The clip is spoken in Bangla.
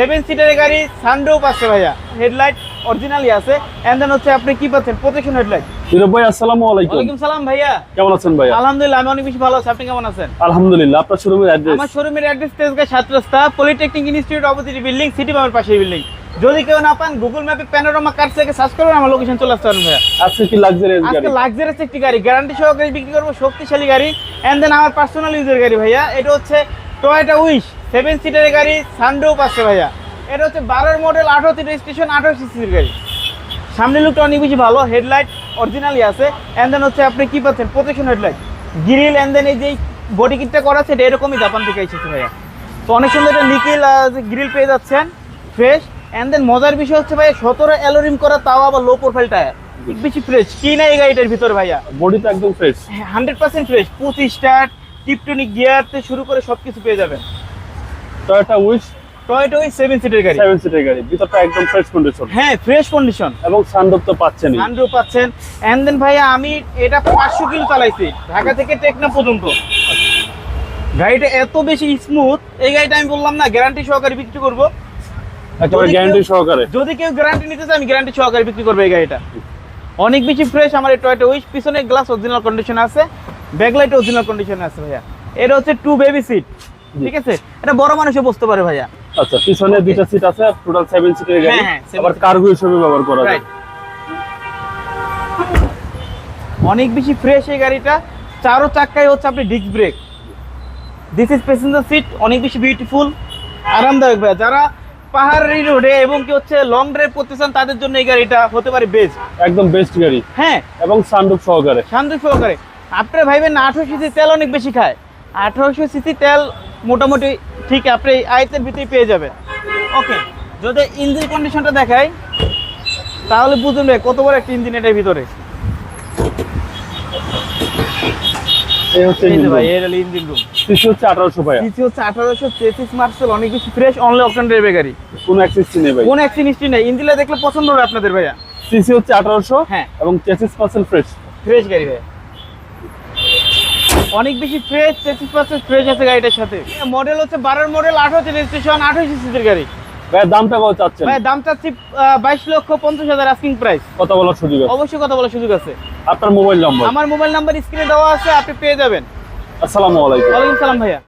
সেভেন সিটারের গাড়ি সানরুফ আছে ভাইয়া। হেডলাইট অরিজিনালি আছে। এন্ড দেন হচ্ছে আপনি কি পাচ্ছেন? প্রোটেকশন হেডলাইট হিরো ভাই আসসালামু আলাইকুম। ওয়ালাইকুম সালাম ভাইয়া। কেমন আছেন ভাইয়া? আলহামদুলিল্লাহ আমি অনেক বেশি ভালো আছি। আপনি কেমন আছেন? আলহামদুলিল্লাহ আপনার শোরুমের অ্যাড্রেস আমার শোরুমের অ্যাড্রেস তেজগাঁ সাত রাস্তা polytechnic institute opposite building city building যদি কেউ না পান গুগল ম্যাপে প্যানোরামা কার্ড থেকে সার্চ করবেন আমার লোকেশন চলে আসতে পারেন ভাইয়া। আজকে কি লাক্সারিয়াস গাড়ি? আজকে লাক্সারিয়াস একটি গাড়ি। গ্যারান্টি সহকারে বিক্রি করব শক্তিশালী গাড়ি। এন্ড দেন আমার পার্সোনাল ইউজের গাড়ি ভাইয়া। এটা হচ্ছে টয়োটা উইশ সেভেন সিটারের গাড়ি সানরুফ আছে ভাইয়া। এটা হচ্ছে বারোর মডেল আঠারো রেজিস্ট্রেশন আঠারো সিসির গাড়ি। সামনে লুকটা অনেক বেশি ভালো হেডলাইট অরিজিনালি আছে। এন্ড দেন হচ্ছে আপনি কি পাচ্ছেন? Protection headlight grill and then এই যে বডি কিটটা করা আছে এটা এরকমই জাপান থেকে এসেছে ভাইয়া। তো অনেক সুন্দর একটা নিকেল গ্রিল পেয়ে যাচ্ছেন ফ্রেশ এন্ড দেন মজার বিষয় হচ্ছে ভাইয়া সতেরো অ্যালোরিম করা তাও আবার লো প্রোফাইল টায়ার বেশি ফ্রেশ কি না এই গাড়িটার ভিতর ভাইয়া? বডি তো একদম fresh hundred percent fresh start Tiptronic gear থেকে শুরু করে সবকিছু পেয়ে যাবেন। টয়োটা উইশ টয়েটো ওই সেভেন সিটের গাড়ি। সেভেন সিটের গাড়ি ভিতরটা একদম ফ্রেশ কন্ডিশন হ্যাঁ ফ্রেশ কন্ডিশন এবং সানরূপ তো পাচ্ছেনই। আন্ড্রু পাচ্ছেন। এন্ড দেন ভাইয়া আমি এটা পাঁচশো কিলো চালাইছি ঢাকা থেকে টেকনা পর্যন্ত। গাড়িটা এত বেশি স্মুথ এই গাড়িটা আমি বললাম না গ্যারান্টি সহকারে বিক্রি করব। একেবারে গ্যারান্টি সহকারে। যদি কেউ গ্যারান্টি নিতে চায় আমি গ্যারান্টি সহকারে বিক্রি করব এই গাড়িটা। অনেক বেশি ফ্রেশ আমার এই টয়টা উইশ পিছনে গ্লাস অরিজিনাল কন্ডিশন আছে। ব্যাকলাইট অরিজিনাল কন্ডিশন আছে ভাইয়া। এটা হচ্ছে টু বেবি সিট ঠিক আছে? এটা বড় মানুষে বসতে পারে ভাইয়া। আচ্ছা পিছনে দুইটা সিট আছে টোটাল সেভেন সিটের গাড়ি। হ্যাঁ, হ্যাঁ, আবার কার্গো হিসেবে ব্যবহার করা যায়। অনেক বেশি ফ্রেশ এই গাড়িটা। চারো চাক্কায় হচ্ছে আপনি disc brake this is passenger seat অনেক বেশি বিউটিফুল আরামদায়ক ভাইয়া। যারা পাহাড়ি রোডে এবং কি হচ্ছে লং ড্রাইভ করতে চান তাদের জন্য এই গাড়িটা হতে পারে বেস্ট একদম বেস্ট গাড়ি। হ্যাঁ। এবং সানরূপ সহকারে। শান্ত সহকারে। আপনার ভাইবেন আঠারোশো সিসি তেল অনেক বেশি খায়। আঠারোশো সিসি তেল মোটামুটি ঠিক আপনি আয়তের ভিতরে পেয়ে যাবেন। ওকে যদি ইঞ্জিন কন্ডিশনটা দেখাই তাহলে বুঝুন ভাই কত বড় একটা ইঞ্জিন এটার ভিতরে। অনেক বেশি ফ্রেশ অনলি অপশন গাড়ি কোনো নেই কোন নেই ইঞ্জিনটা দেখলে পছন্দ হবে আপনাদের ভাইয়া। সিসি হচ্ছে আঠারোশো হ্যাঁ। এবং চেসিস পার্সেন্ট ফ্রেশ ফ্রেশ গাড়ি ভাইয়া। অনেক বেশি ফ্রেশ তেত্রিশ পার্সেন্ট ফ্রেশ আছে গাড়িটার সাথে। মডেল হচ্ছে বারোর মডেল আঠারো রেজিস্ট্রেশন আঠারো সিসির গাড়ি। দামটা কত চাচ্ছেন? ভাই দাম চাচ্ছি বাইশ লক্ষ পঞ্চাশ হাজার আস্কিং প্রাইস কথা বলার সুযোগ অবশ্যই কথা বলার সুযোগ আছে। আপনার মোবাইল নাম্বার আমার মোবাইল নাম্বার স্ক্রিনে দেওয়া আছে আপনি পেয়ে যাবেন। আসসালাম আলাইকুম। ওয়ালাইকুম সালাম ভাইয়া।